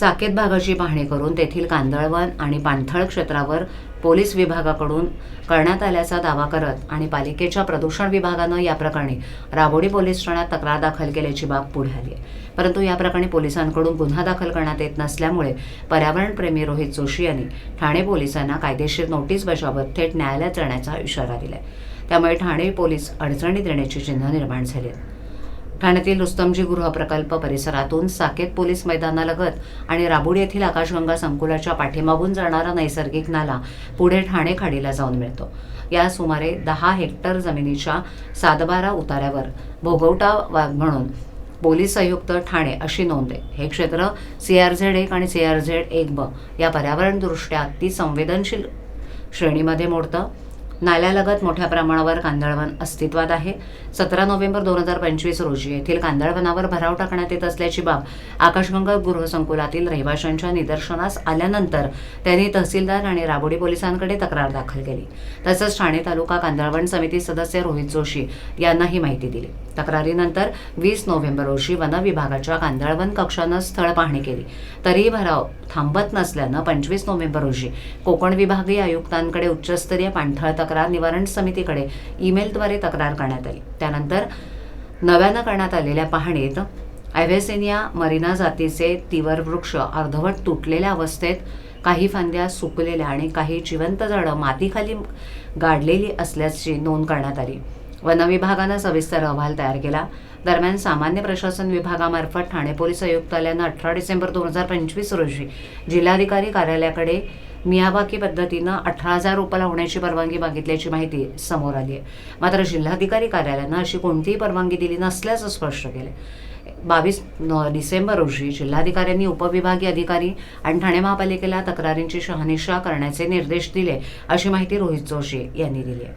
साकेत भागाची पाहणी करून तेथील कांदळवन आणि पाणथळ क्षेत्रावर पोलीस विभागाकडून करण्यात आल्याचा दावा करत आणि पालिकेच्या प्रदूषण विभागानं या प्रकरणी राबोडी पोलीस ठाण्यात तक्रार दाखल केल्याची बाब पुढे आली आहे परंतु या प्रकरणी पोलिसांकडून गुन्हा दाखल करण्यात येत नसल्यामुळे पर्यावरणप्रेमी रोहित जोशी यांनी ठाणे पोलिसांना कायदेशीर नोटीस बजावत थेट न्यायालयात जाण्याचा इशारा दिलाय त्यामुळे ठाणे पोलीस अडचणीत येण्याची चिन्ह निर्माण झाली आहेत. ठाण्यातील रुस्तमजी गृह प्रकल्प परिसरातून साकेत पोलीस मैदानालगत आणि राबुड येथील आकाशगंगा संकुलाच्या पाठीमागून जाणारा नैसर्गिक नाला पुढे ठाणे खाडीला जाऊन मिळतो. या सुमारे दहा हेक्टर जमिनीच्या सातबारा उताऱ्यावर भोगवटा वाघ म्हणून पोलीस आयुक्त ठाणे अशी नोंद आहे. हे क्षेत्र सी आर झेड एक आणि सी आर झेड एक ब या पर्यावरणदृष्ट्या अति संवेदनशील श्रेणीमध्ये मोडतं. नाल्यालगत मोठ्या प्रमाणावर कांदळवन अस्तित्वात आहे. सतरा नोव्हेंबर दोन हजार पंचवीस रोजी येथील कांदळवनावर भराव टाकण्यात येत असल्याची बाब आकाशगंगा गृहसंकुलातील रहिवाशांच्या निदर्शनास आल्यानंतर त्यांनी तहसीलदार आणि राबोडी पोलिसांकडे तक्रार दाखल केली. तसंच ठाणे तालुका कांदळवन समिती सदस्य रोहित जोशी यांना ही माहिती दिली. तक्रारीनंतर वीस नोव्हेंबर रोजी वन विभागाच्या कांदळवन कक्षानं स्थळ पाहणी केली. तरीही भराव थांबत नसल्यानं पंचवीस नोव्हेंबर रोजी कोकण विभागीय आयुक्तांकडे उच्चस्तरीय पाणथळ तक्रार निवारण समितीकडे ईमेलद्वारे तक्रार करण्यात आली. त्यानंतर नव्यानं करण्यात आलेल्या पाहणीत ॲव्हेसेनिया मरीना जातीचे तीवर वृक्ष अर्धवट तुटलेल्या अवस्थेत काही फांद्या सुकलेल्या आणि काही जिवंत झाडं मातीखाली गाडलेली असल्याची नोंद करण्यात आली. वनविभागानं सविस्तर अहवाल तयार केला. दरम्यान सामान्य प्रशासन विभागामार्फत ठाणे पोलीस आयुक्तालयानं अठरा डिसेंबर दोन हजार पंचवीस रोजी जिल्हाधिकारी कार्यालयाकडे मियाबाकी पद्धतीनं अठरा हजार रुपये लावण्याची परवानगी मागितल्याची माहिती समोर आली आहे. मात्र जिल्हाधिकारी कार्यालयानं अशी कोणतीही परवानगी दिली नसल्याचं स्पष्ट केलं बावीस डिसेंबर रोजी जिल्हाधिकाऱ्यांनी उपविभागीय अधिकारी आणि ठाणे महापालिकेला तक्रारींची शहानिशा करण्याचे निर्देश दिले अशी माहिती रोहित जोशी यांनी दिली आहे.